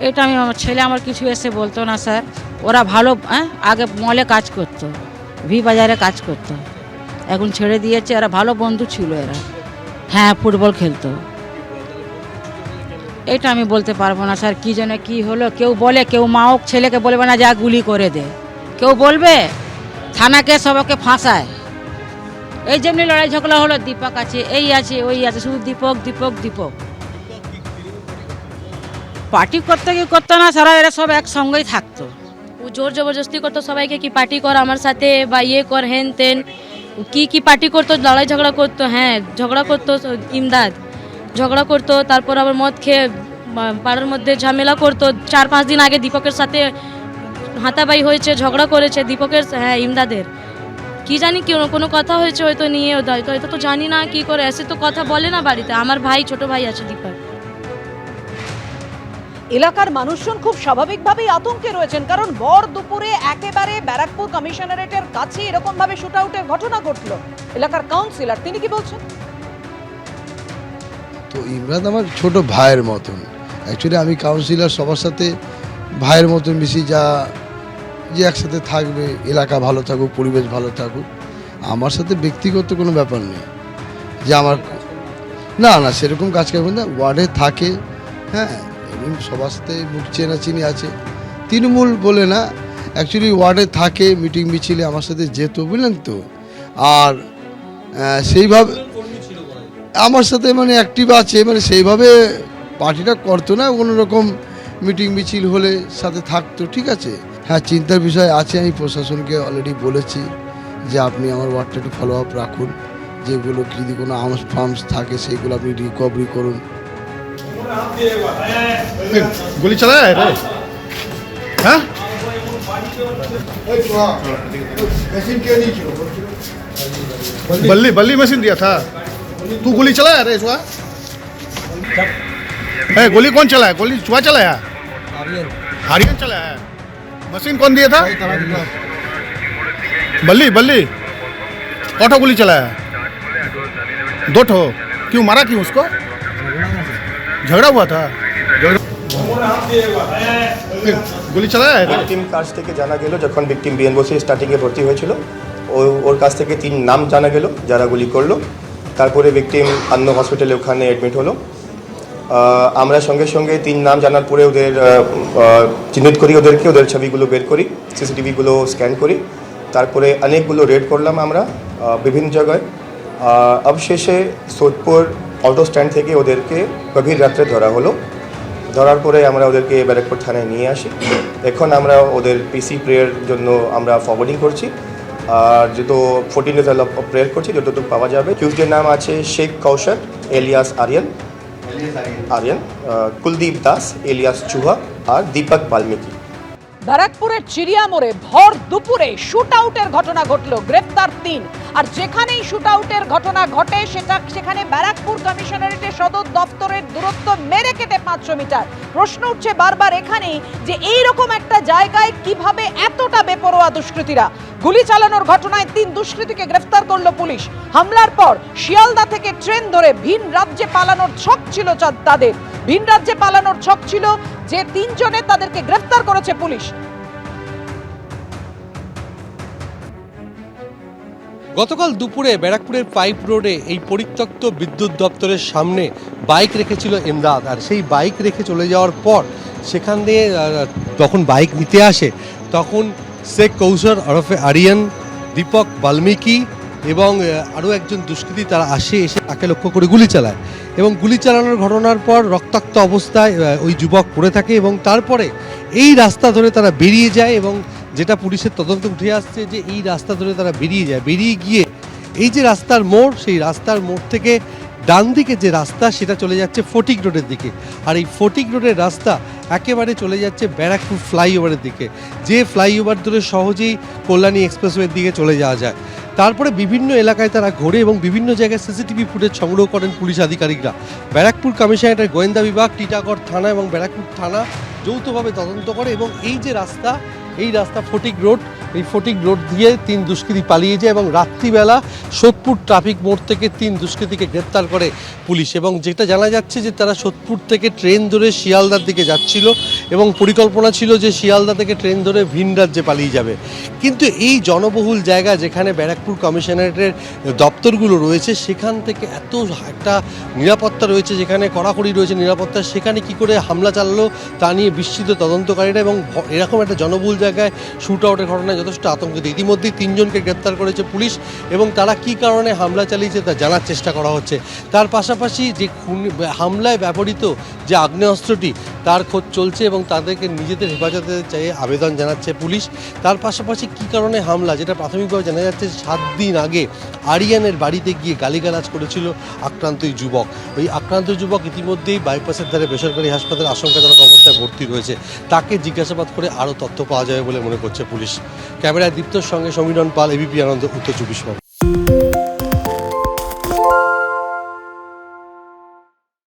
এটা আমি আমার ছেলে আমার কিছু এসে বলতো না, স্যার। ওরা ভালো হ্যাঁ আগে মলে কাজ করতো, ভি বাজারে কাজ করতো। এখন ছেড়ে দিয়েছে, এরা ভালো বন্ধু ছিল এরা। হ্যাঁ ফুটবল খেলতো। এটা আমি বলতে পারব না, স্যার, কী যেন কী হলো। কেউ বলে, কেউ মা মাও ছেলেকে বলবে না, যা গুলি করে দে। কেউ বলবে, থানাকে সবাইকে ফাঁসায়। এই যেমনি লড়াই ঝগড়া হলো, দীপক আছে, এই আছে, ওই আছে, শুধু দীপক দীপক দীপক। পার্টি করতে কি করতো না, সারা এরা সব একসঙ্গেই থাকতো। ও জোর জবরদস্তি করতো সবাইকে কি পার্টি কর আমার সাথে বা ইয়ে কর, হেন তেন। কি কি পার্টি করতো, লড়াই ঝগড়া করতো হ্যাঁ ঝগড়া করতো ইমদাদ। ঝগড়া করতো, তারপর আবার মদ খেয়ে পাড়ার মধ্যে ঝামেলা করতো। চার পাঁচ দিন আগে দীপকের সাথে হাতাবাই হয়েছে, ঝগড়া করেছে দীপকের হ্যাঁ ইমদাদের। কি জানি কি, কোনো কথা হয়েছে হয়তো নিয়ে, হয়তো হয়তো তো জানি না কি করে, এসে তো কথা বলে না বাড়িতে। আমার ভাই, ছোট ভাই আছে দীপক। এলাকার মানুষজন খুব স্বাভাবিকভাবেই আতঙ্কে রয়েছেন, কারণ ভর দুপুরে একেবারে ব্যারাকপুর কমিশনারেটের কাছে এরকম ভাবে শুট আউটের ঘটনা ঘটলো। এলাকার কাউন্সিলর, তিনি কি বলছেন? তো ইমরান আমার ছোট ভাইয়ের মতন। অ্যাকচুয়ালি আমি কাউন্সিলর সবার সাথে ভাইয়ের মতন বেশি যা যে একসাথে থাকবে, এলাকা ভালো থাকুক, পরিবেশ ভালো থাকুক, আমার সাথে ব্যক্তিগত কোনো ব্যাপার নেই। যে আমার না না, সেরকম কাজ করবেন না। ওয়ার্ডে থাকে হ্যাঁ এবং সবার সাথে মুখ চেনাচিনি আছে। তৃণমূল বলে না অ্যাকচুয়ালি ওয়ার্ডে থাকে মিটিং মিছিলে আমার সাথে যেত, বুঝলেন তো? আর সেইভাবে আমার সাথে মানে অ্যাক্টিভ আছে মানে সেইভাবে পার্টিটা করতো না কোনো রকম মিটিং মিছিল হলে সাথে থাকতো, ঠিক আছে? হ্যাঁ চিন্তার বিষয় আছে, আমি প্রশাসনকে অলরেডি বলেছি যে আপনি আমার ওয়ার্ডটা একটু ফলো আপ রাখুন, যেগুলো যদি কোনো আর্মস ফার্মস থাকে, সেগুলো আপনি রিকভারি করুন। गोली चलाया है रे हाँ? बल्ली। बल्ली मशीन दिया था। तू गोली चलाया रे चुहा है गोली कौन चलाया? गोली चुहा चलाया? हारियन चलाया है। मशीन कौन दिया था? बल्ली बल्ली। कौठो गोली चलाया दो ठो। क्यों मारा क्यों उसको? झगड़ा हुआ था गोली चलाया है रे? ভিকটিম কাছ থেকে জানা গেল যখন ভিকটিম বিএনবসি স্টার্টিংয়ে ভর্তি হয়েছিল ও ওর কাছ থেকে তিন নাম জানা গেল যারা গুলি করলো তারপরে ভিকটিম আন্ন হসপিটালে ওখানে অ্যাডমিট হলো আহ, আমরা সঙ্গে সঙ্গে তিন নাম জানার পরে ওদের আহ, আহ, চিহ্নিত করি ওদেরকে ওদের ছবিগুলো বের করি সিসিটিভিগুলো স্ক্যান করি তারপরে অনেকগুলো রেড করলাম আমরা আহ, বিভিন্ন জায়গায় আহ, অবশেষে সোদপুর অটো স্ট্যান্ড থেকে ওদেরকে গভীর রাত্রে ধরা হলো। ধরার পরে আমরা ওদেরকে ব্যারাকপুর থানায় নিয়ে আসি। এখন আমরা ওদের পিসি প্রেয়ার জন্য আমরা ফরওয়ার্ডিং করছি। আর যেহেতু ফোর্টিন ডেজ প্রেয়ার করছি যতটুকু পাওয়া যাবে। টিউসডের নাম আছে শেখ কৌশল এলিয়াস আরিয়ান আরিয়ান কুলদীপ দাস এলিয়াস চুহা আর দীপক বাল্মীকি ব্যারাকপুরের চিড়িয়া মোড়ে ভর দুপুরে শুট আউটের ঘটনা ঘটল গ্রেপ্তার তিন। আর যেখানেই শুট আউটের ঘটনা ঘটে, সেটা সেখানে ব্যারাকপুর কমিশনারেটের সদর দপ্তরের দূরত্ব মেরে কেটে পাঁচশো মিটার। প্রশ্ন উঠছে বারবার এখানেই যে এই রকম একটা জায়গায় কীভাবে এতটা বেপরোয়া দুষ্কৃতীরা? গুলি চালানোর ঘটনায় তিন দুষ্কৃতীকে গ্রেফতার করল পুলিশ। হামলার পর শিয়ালদা থেকে ট্রেন ধরে ভিন রাজ্যে পালানোর ছক ছিল তাদের। ভিন রাজ্যে পালানোর ছক ছিল যে তিনজনে তাদেরকে গ্রেফতার করেছে পুলিশ। গতকাল দুপুরে ব্যারাকপুরের পাইপ রোডে এই পরিত্যক্ত বিদ্যুৎ দপ্তরের সামনে বাইক রেখেছিল এমদাদ আর সেই বাইক রেখে চলে যাওয়ার পর সেখান দিয়ে যখন বাইক নিতে আসে, তখন শেখ কৌশর ওরফে আরিয়ান, দীপক বাল্মীকি এবং আরও একজন দুষ্কৃতী তারা আসে, এসে তাকে লক্ষ্য করে গুলি চালায়। এবং গুলি চালানোর ঘটনার পর রক্তাক্ত অবস্থায় ওই যুবক পড়ে থাকে এবং তারপরে এই রাস্তা ধরে তারা বেরিয়ে যায় এবং যেটা পুলিশের তদন্তে উঠে আসছে যে এই রাস্তা ধরে তারা বেরিয়ে যায়। বেরিয়ে গিয়ে এই যে রাস্তার মোড়, সেই রাস্তার মোড় থেকে ডান দিকে যে রাস্তা, সেটা চলে যাচ্ছে ফটিক রোডের দিকে। আর এই ফটিক রোডের রাস্তা একেবারে চলে যাচ্ছে ব্যারাকপুর ফ্লাইওভারের দিকে। যে ফ্লাইওভার ধরে সহজেই কল্যাণী এক্সপ্রেসওয়ের দিকে চলে যাওয়া যায়। তারপরে বিভিন্ন এলাকায় তারা ঘোরে এবং বিভিন্ন জায়গায় সিসিটিভি ফুটেজ সংগ্রহ করেন পুলিশ আধিকারিকরা। ব্যারাকপুর কমিশনারেটের গোয়েন্দা বিভাগ, টিটাগড় থানা এবং ব্যারাকপুর থানা যৌথভাবে তদন্ত করে এবং এই যে রাস্তা, এই রাস্তা ফটিক রোড এই ফটিক রোড দিয়ে তিন দুষ্কৃতী পালিয়ে যায় এবং রাত্রিবেলা সোদপুর ট্রাফিক মোড় থেকে তিন দুষ্কৃতীকে গ্রেপ্তার করে পুলিশ এবং যেটা জানা যাচ্ছে যে তারা সোদপুর থেকে ট্রেন ধরে শিয়ালদার দিকে যাচ্ছিল এবং পরিকল্পনা ছিল যে শিয়ালদা থেকে ট্রেন ধরে ভিন রাজ্যে পালিয়ে যাবে। কিন্তু এই জনবহুল জায়গা যেখানে ব্যারাকপুর কমিশনারেটের দপ্তরগুলো রয়েছে, সেখান থেকে এত একটা নিরাপত্তা রয়েছে, যেখানে কড়াকড়ি রয়েছে নিরাপত্তা, সেখানে কি করে হামলা চালালো তা নিয়ে বিস্মিত তদন্তকারীরা এবং এরকম একটা জনবহুল জায়গায় শুট আউটের ঘটনায় যথেষ্ট আতঙ্কিত। ইতিমধ্যেই তিনজনকে গ্রেপ্তার করেছে পুলিশ এবং তারা কি কারণে হামলা চালিয়েছে তা জানার চেষ্টা করা হচ্ছে। তার পাশাপাশি যে হামলায় ব্যবহৃত যে আগ্নেয়াস্ত্রটি, তার খোঁজ চলছে এবং তাদেরকে নিজেদের হেফাজতে চাইয়ে আবেদন জানাচ্ছে পুলিশ। তার পাশাপাশি কি কারণে হামলা, যেটা প্রাথমিকভাবে জানা যাচ্ছে সাত দিন আগে আরিয়ানের বাড়িতে গিয়ে গালিগালাজ করেছিল আক্রান্ত যুবক। ওই আক্রান্ত যুবক ইতিমধ্যেই বাইপাসের ধারে বেসরকারি হাসপাতালে আশঙ্কাজনক অবস্থায় ভর্তি রয়েছে। তাকে জিজ্ঞাসাবাদ করে আরও তথ্য পাওয়া যাবে বলে মনে করছে পুলিশ। ক্যামেরায় দীপ্তর সঙ্গে সমীরণ পাল এবিপি আনন্দ উত্তর চব্বিশ পরগনা।